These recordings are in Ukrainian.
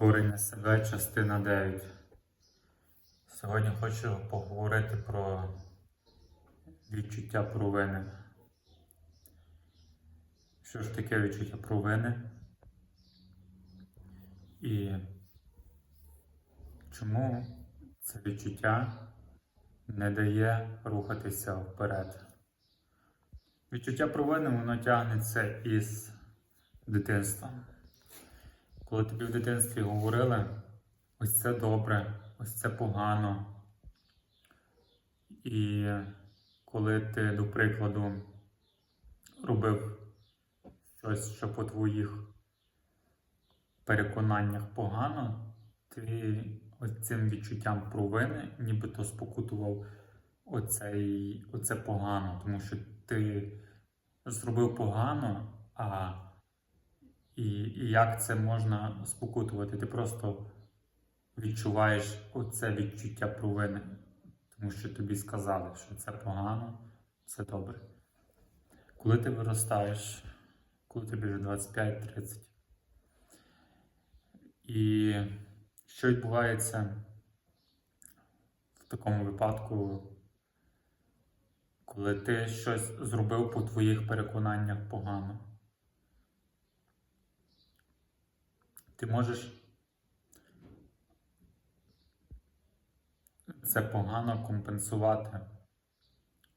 Створення себе, частина 9. Сьогодні хочу поговорити про відчуття провини. Що ж таке відчуття провини? І чому це відчуття не дає рухатися вперед? Відчуття провини воно тягнеться із дитинства. Коли тобі в дитинстві говорили, ось це добре, ось це погано. І коли ти, до прикладу, робив щось, що по твоїх переконаннях погано, ти ось цим відчуттям провини нібито спокутував оцей, оце погано, тому що ти зробив погано, і, і як це можна спокутувати? Ти просто відчуваєш оце відчуття провини, тому що тобі сказали, що це погано, це добре. Коли ти виростаєш, коли тобі вже 25-30, і що відбувається в такому випадку, коли ти щось зробив по твоїх переконаннях погано? Ти можеш це погано компенсувати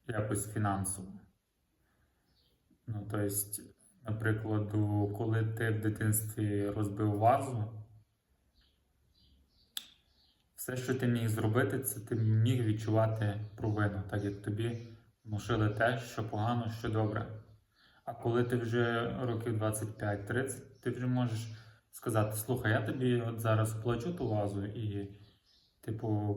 якось фінансово. Ну, тобто, наприклад, коли ти в дитинстві розбив вазу, все, що ти міг зробити, це ти міг відчувати провину, так як тобі внушили те, що погано, що добре. А коли ти вже років 25-30, ти вже можеш сказати: слухай, я тобі от зараз плачу ту вазу, і, типу,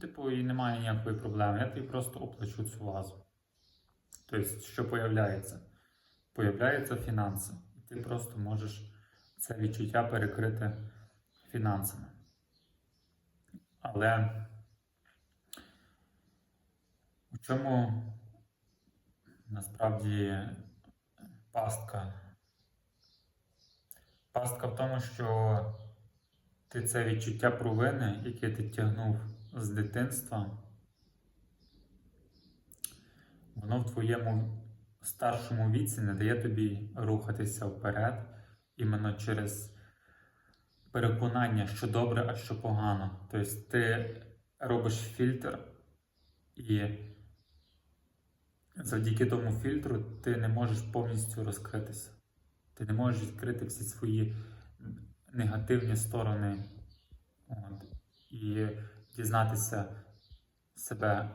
типу, і немає ніякої проблеми. Я тобі просто оплачу цю вазу. Тобто, що появляється? Появляються фінанси. І ти просто можеш це відчуття перекрити фінансами. Але у чому насправді пастка? Пастка в тому, що ти це відчуття провини, яке ти тягнув з дитинства, воно в твоєму старшому віці не дає тобі рухатися вперед іменно через переконання, що добре, а що погано. Тобто ти робиш фільтр, і завдяки тому фільтру ти не можеш повністю розкритися. Ти не можеш відкрити всі свої негативні сторони от, і дізнатися себе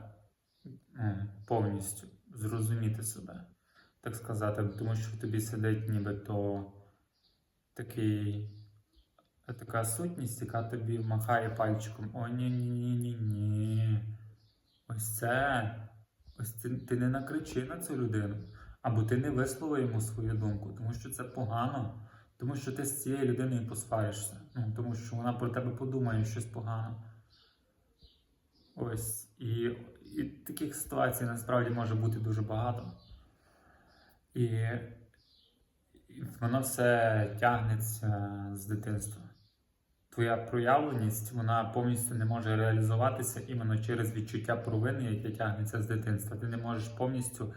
ну, повністю, зрозуміти себе, так сказати, тому що в тобі сидить нібито такий, така сутність, яка тобі махає пальчиком. О, ні ні ні ні ні Ось це. Ось ти, ти не накричи на цю людину. Або ти не вислови йому свою думку, тому що це погано, тому що ти з цією людиною посваришся. Ну, тому що вона про тебе подумає щось погано. Ось. І, і таких ситуацій насправді може бути дуже багато. І, воно все тягнеться з дитинства. Твоя проявленість вона повністю не може реалізуватися іменно через відчуття провини, яке тягнеться з дитинства. Ти не можеш повністю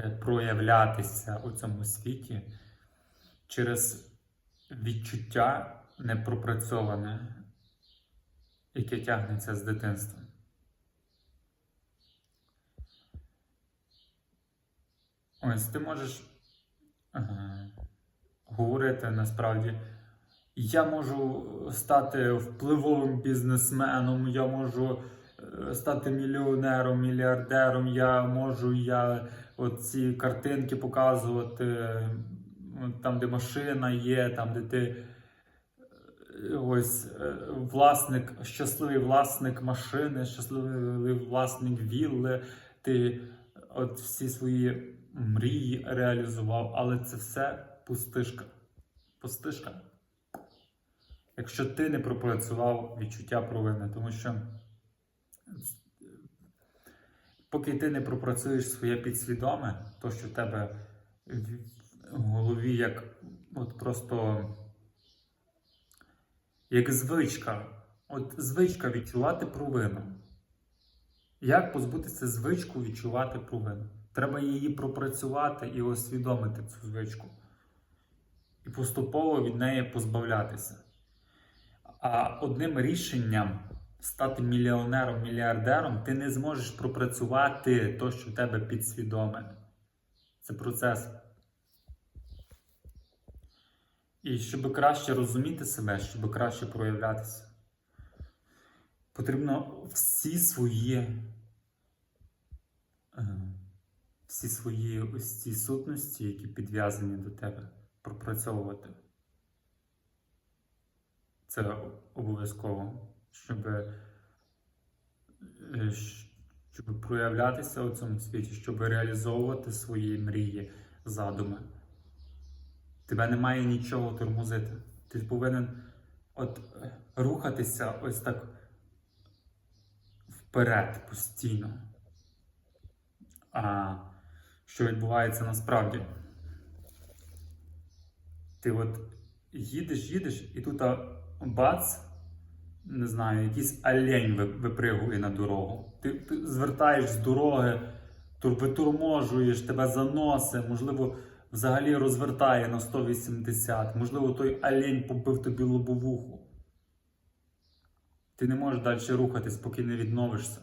проявлятися у цьому світі через відчуття непропрацьоване, яке тягнеться з дитинства. Ось ти можеш е, говорити насправді. Я можу стати впливовим бізнесменом, я можу е, стати мільйонером, мільярдером, я можу я оці картинки показувати, там, де машина є, там, де ти е, ось е, власник, щасливий власник машини, щасливий власник вілли, ти от всі свої мрії реалізував, але це все пустишка. Пустишка якщо ти не пропрацював відчуття провини, тому що поки ти не пропрацюєш своє підсвідоме, то що в тебе в голові як от просто як звичка. От звичка відчувати провину. Як позбутися звичку відчувати провину? Треба її пропрацювати і усвідомити цю звичку. І поступово від неї позбавлятися. А одним рішенням стати мільйонером, мільярдером, ти не зможеш пропрацювати то, що в тебе підсвідоме. Це процес. І щоб краще розуміти себе, щоб краще проявлятися, потрібно всі свої, е, всі свої ось ці сутності, які підв'язані до тебе, пропрацьовувати. Це обов'язково, щоб, е, щоб проявлятися у цьому світі, щоб реалізовувати свої мрії, задуми. Тебе немає нічого тормозити. Ти повинен от рухатися ось так вперед постійно. А що відбувається насправді? Ти от їдеш, їдеш, і тут бац, не знаю, якийсь олень випригує на дорогу. Ти, ти звертаєш з дороги, тур- виторможуєш, тебе заносить, можливо, взагалі розвертає на 180, можливо, той олень побив тобі лобовуху. Ти не можеш далі рухатись, поки не відновишся,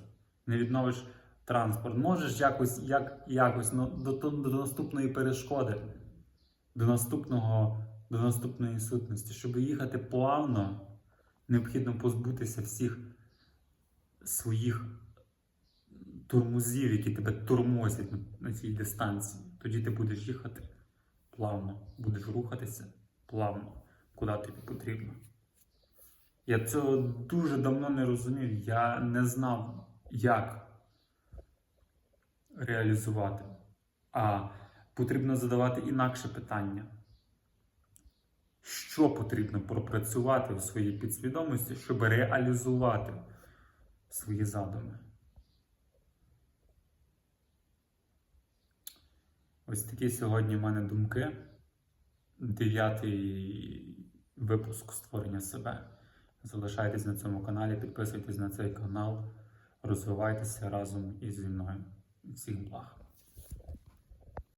не відновиш транспорт. Можеш якось, як, якось ну, до, до, до наступної перешкоди, до наступного, до наступної сутності. Щоб їхати плавно, необхідно позбутися всіх своїх тормозів, які тебе тормозять на, цій дистанції. Тоді ти будеш їхати плавно, будеш рухатися плавно, куди тобі потрібно. Я цього дуже давно не розумів. Я не знав, як реалізувати. А потрібно задавати інакше питання. Що потрібно пропрацювати в своїй підсвідомості, щоб реалізувати свої задуми? Ось такі сьогодні в мене думки. Дев'ятий випуск створення себе. Залишайтесь на цьому каналі, підписуйтесь на цей канал, розвивайтеся разом із зі мною. Всіх благ.